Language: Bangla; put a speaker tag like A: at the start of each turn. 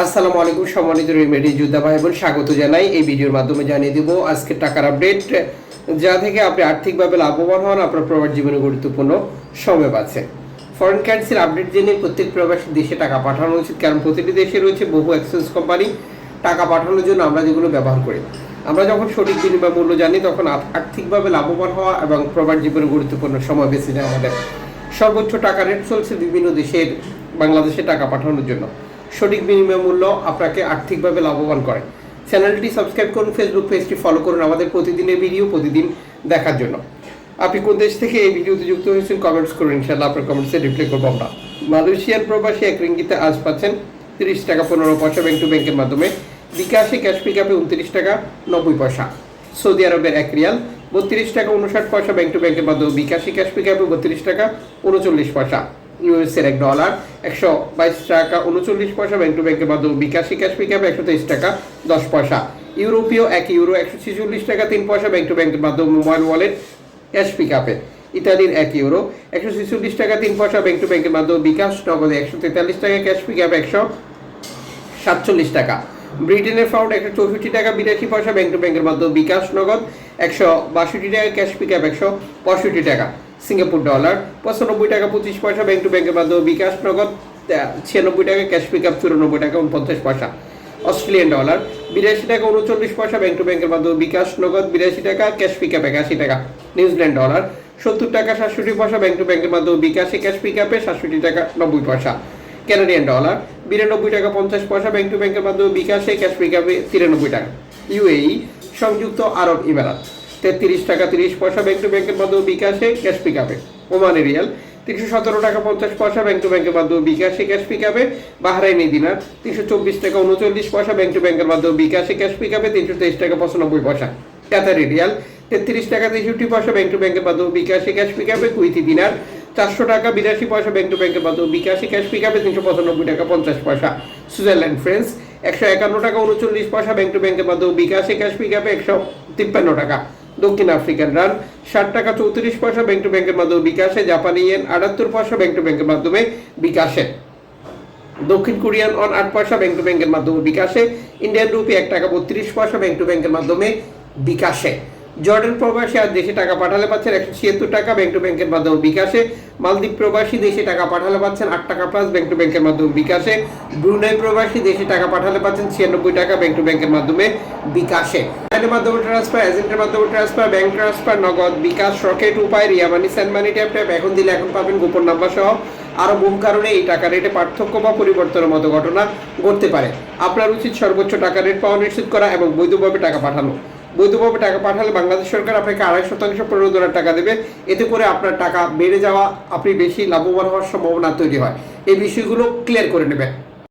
A: আসসালামু আলাইকুম, সম্মানিত রেমেডি যোদ্ধা ভাই বোন স্বাগত জানাই। এই ভিডিওর মাধ্যমে জানিয়ে দেব, আজকে টাকার আপডেট, যা থেকে আপনি আর্থিকভাবে লাভবান হন, আপনার প্রবাস জীবনে গুরুত্বপূর্ণ সময় পাচ্ছে ফরেন কারেন্সির আপডেট জেনে প্রত্যেক প্রবাসী দেশে টাকা পাঠানো উচিত, কারণ প্রতিটি দেশে রয়েছে বহু এক্সচেঞ্জ কোম্পানি টাকা পাঠানোর জন্য আমরা যেগুলো ব্যবহার করি। আমরা যখন সঠিক বিনিময় মূল্য জানি, তখন আর্থিকভাবে লাভবান হওয়া এবং প্রবাস জীবনে গুরুত্বপূর্ণ সময় বেছে নেওয়া আমাদের সর্বোচ্চ টাকা রেট চলছে বিভিন্ন দেশের, বাংলাদেশে টাকা পাঠানোর জন্য। সঠিক বিনিময় মূল্য আপনাকে আর্থিকভাবে লাভবান করে। চ্যানেলটি সাবস্ক্রাইব করুন ফেসবুক পেজটি ফলো করুন আমাদের প্রতিদিনের ভিডিও প্রতিদিন দেখার জন্য। আপনি কোন দেশ থেকে এই ভিডিওতে যুক্ত হয়েছেন কমেন্টস করুন ইনশাল্লাহ আপনার কমেন্টসে রিপ্লাই করব আমরা। মালয়েশিয়ান প্রবাসী এক রিঙ্গিতে আজ পাচ্ছেন তিরিশ টাকা পনেরো পয়সা ব্যাংক টু ব্যাংকের মাধ্যমে। বিকাশে ক্যাশ পিক আপে উনত্রিশ টাকা নব্বই পয়সা। সৌদি আরবের এক রিয়াল, বত্রিশ টাকা উনষাট পয়সা ব্যাংক টু ব্যাংকের মাধ্যমে। বিকাশে ক্যাশ পিক আপে বত্রিশ টাকা উনচল্লিশ পয়সা। ইউএস এর এক ডলার একশো বাইশ টাকা, উনচল্লিশ পয়সা ব্যাংক টু ব্যাংকের মাধ্যমে বিকাশি ক্যাশ পিক আপে একশো তেইশ টাকা, দশ পয়সা। ইউরোপীয় এক ইউরো একশো ছেচল্লিশ টাকা, তিন পয়সা ব্যাংক টু ব্যাংকের মাধ্যমে মোবাইল ওয়ালেট ক্যাশ পিক আপে ইতালির এক ইউরো একশো ছেচল্লিশ টাকা, তিন পয়সা ব্যাংক টু ব্যাংকের মাধ্যমে বিকাশ নগদে একশো তেতাল্লিশ টাকা ক্যাশ পিক আপ একশো সাতচল্লিশ টাকা। ব্রিটেনের পাউন্ড একশো চৌষট্টি টাকা, বিরাশি পয়সা ব্যাংক টু ব্যাংকের মাধ্যমে বিকাশ নগদ, একশো বাষট্টি টাকা ক্যাশ পিক আপ একশো পঁয়ষট্টি টাকা। সিঙ্গাপুর ডলার, পঁচানব্বই টাকা পঁচিশ পয়সা ব্যাংক টু ব্যাংকের মাধ্যমে বিকাশ নগদ ছিয়ানব্বই টাকা ক্যাশ পিক আপ চুরানব্বই টাকা, উনপঞ্চাশ পয়সা। অস্ট্রেলিয়ান ডলার, বিরাশি টাকা উনচল্লিশ পয়সা ব্যাংক টু ব্যাংকের মাধ্যমে বিকাশ নগদ, বিরাশি টাকা ক্যাশ পিক আপ একাশি টাকা। নিউজিল্যান্ড ডলার, সত্তর টাকা, সাতষট্টি পয়সা ব্যাংক টু ব্যাংকের মাধ্যমে বিকাশে ক্যাশ পিক আপে সাতষট্টি টাকা, নব্বই পয়সা। ক্যানাডিয়ান ডলার বিরানব্বই টাকা, পঞ্চাশ পয়সা ব্যাংক টু ব্যাংকের মাধ্যমে বিকাশে ক্যাশ পিক আপে তিরানব্বই টাকা। ইউএই সংযুক্ত আরব ইমারাত। তেত্রিশ টাকা তিরিশ পয়সা ব্যাংক টু ব্যাংকের মাধ্যমে বিকাশে ক্যাশ পিক আপে ওমানে রিয়াল, তিনশো সতেরো টাকা পঞ্চাশ পয়সা ব্যাংক টু ব্যাংকের মাধ্যমে বিকাশে ক্যাশ পিক আপে বাহরাইনি দিনার, তিনশো চব্বিশ টাকা উনচল্লিশ পয়সা ব্যাংক টু ব্যাংকের মাধ্যমে বিকাশে ক্যাশ পিক আপে তিনশো তেইশ টাকা পঁচানব্বই পয়সা। কাতারি রিয়াল, তেত্রিশ টাকা তেষট্টি পয়সা ব্যাংক টু ব্যাংকের মাধ্যমে বিকাশে ক্যাশ পিক আপে কুইতি দিনার, চারশো টাকা বিরাশি পয়সা ব্যাংক টু ব্যাংকের মাধ্যমে বিকাশে ক্যাশ পিক আপে তিনশো পঁচানব্বই টাকা পঞ্চাশ পয়সা। সুইজারল্যান্ড, ফ্রেন্স, একশো একান্ন টাকা উনচল্লিশ পয়সা ব্যাংক টু ব্যাংকের মাধ্যমে বিকাশে ক্যাশ পিক আপে একশো তিপ্পান্ন টাকা। দক্ষিণ আফ্রিকান রান, ষাট টাকা চৌত্রিশ পয়সা ব্যাংক টু ব্যাংকের মাধ্যমে বিকাশে, জাপানি ইয়েন আটাত্তর পয়সা ব্যাংক টু ব্যাংকের মাধ্যমে বিকাশে। দক্ষিণ কোরিয়ান অন আট পয়সা ব্যাংক টু ব্যাংকের মাধ্যমে বিকাশে, ইন্ডিয়ান রুপি এক টাকা বত্রিশ পয়সা ব্যাংক টু ব্যাংকের মাধ্যমে বিকাশে। জর্ডান প্রবাসী আর দেশে টাকা পাঠালে পাচ্ছেন একশো ছিয়াত্তর টাকা ব্যাংক টু ব্যাংকের মাধ্যমে বিকাশে। মালদ্বীপ প্রবাসী দেশে টাকা পাঠালে পাচ্ছেন আট টাকা প্লাস ব্যাংক টু ব্যাংকের মাধ্যমে বিকাশে। ব্রুনাই প্রবাসী দেশে টাকা পাঠালে পাচ্ছেন ছিয়ানব্বই টাকা ব্যাংক টু ব্যাংকের মাধ্যমে বিকাশে। ব্যাংকের মাধ্যমে ট্রান্সফার এজেন্টের মাধ্যমে transfer bank transfer Nagad bKash Rocket Upay, Ria money send money tap tap এখন দিলে এখন পাবেন গোপন নাম্বার সহ। আরও বহু কারণে এই টাকা রেটে পার্থক্য বা পরিবর্তনের মতো ঘটনা ঘটতে পারে। আপনার উচিত সর্বোচ্চ টাকা রেট পাওয়া নিশ্চিত করা এবং বৈধভাবে টাকা পাঠানো। বৈধভাবে টাকা পাঠালে বাংলাদেশ সরকার আপনাকে আড়াই শতাংশ পনেরো প্রণোদনার টাকা দেবে। এতে করে আপনার টাকা বেড়ে যাওয়া আপনি বেশি লাভবান হওয়ার সম্ভাবনা তৈরি হয়। এই বিষয়গুলো ক্লিয়ার করে নেবেন।